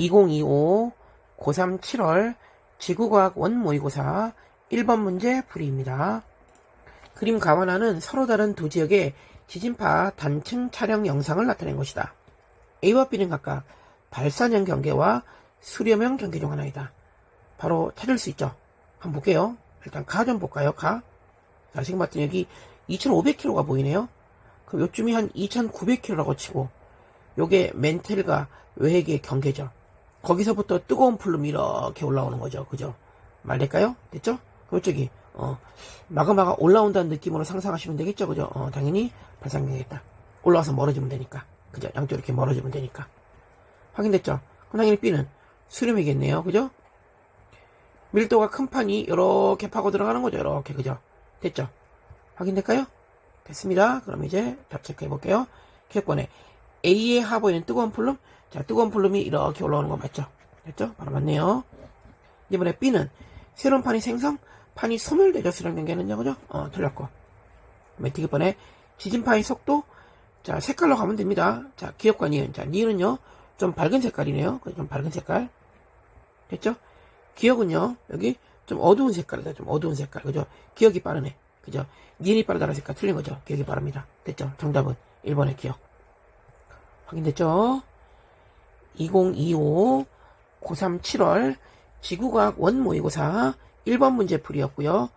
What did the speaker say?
2025 고3 7월 지구과학 원 모의고사 1번 문제 풀이입니다. 그림 가완화는 서로 다른 두 지역의 지진파 단층 촬영 영상을 나타낸 것이다. A와 B는 각각 발산형 경계와 수렴형 경계 중 하나이다. 바로 찾을 수 있죠. 한번 볼게요. 일단 가 좀 볼까요? 가. 자, 지금 봤더니 여기 2,500km가 보이네요. 그럼 요쯤이 한 2,900km라고 치고 요게 멘텔과 외핵의 경계죠. 거기서부터 뜨거운 풀름이 이렇게 올라오는 거죠. 그죠? 말 될까요? 됐죠? 저기 어, 마그마가 올라온다는 느낌으로 상상하시면 되겠죠. 그죠? 어, 당연히 발산되겠다. 올라와서 멀어지면 되니까. 그죠? 양쪽 이렇게 멀어지면 되니까. 확인됐죠? 그럼 당연히 B는 수렴이겠네요. 그죠? 밀도가 큰 판이 이렇게 파고 들어가는 거죠. 이렇게. 그죠? 됐죠? 확인될까요? 됐습니다. 그럼 이제 답 체크해 볼게요. 기억권에 A의 하부에는 뜨거운 풀름. 자, 뜨거운 풀름이 이렇게 올라오는 거 맞죠? 됐죠? 바로 맞네요. 이번에 B는 새로운 판이 생성, 판이 소멸되죠. 수령 경계는요. 그죠? 어, 틀렸고. 메티기번에 지진파의 속도, 자, 색깔로 가면 됩니다. 자, 기억과 니은. 자, 니은은요, 좀 밝은 색깔이네요. 좀 밝은 색깔. 됐죠? 기억은요, 여기 좀 어두운 색깔이다. 좀 어두운 색깔. 그죠? 기억이 빠르네. 그죠? 니은이 빠르다는 색깔 틀린 거죠? 기억이 빠릅니다. 됐죠? 정답은 1번의 기억. 확인됐죠? 2025 고3 7월 지구과학 원 모의고사 1번 문제 풀이였고요.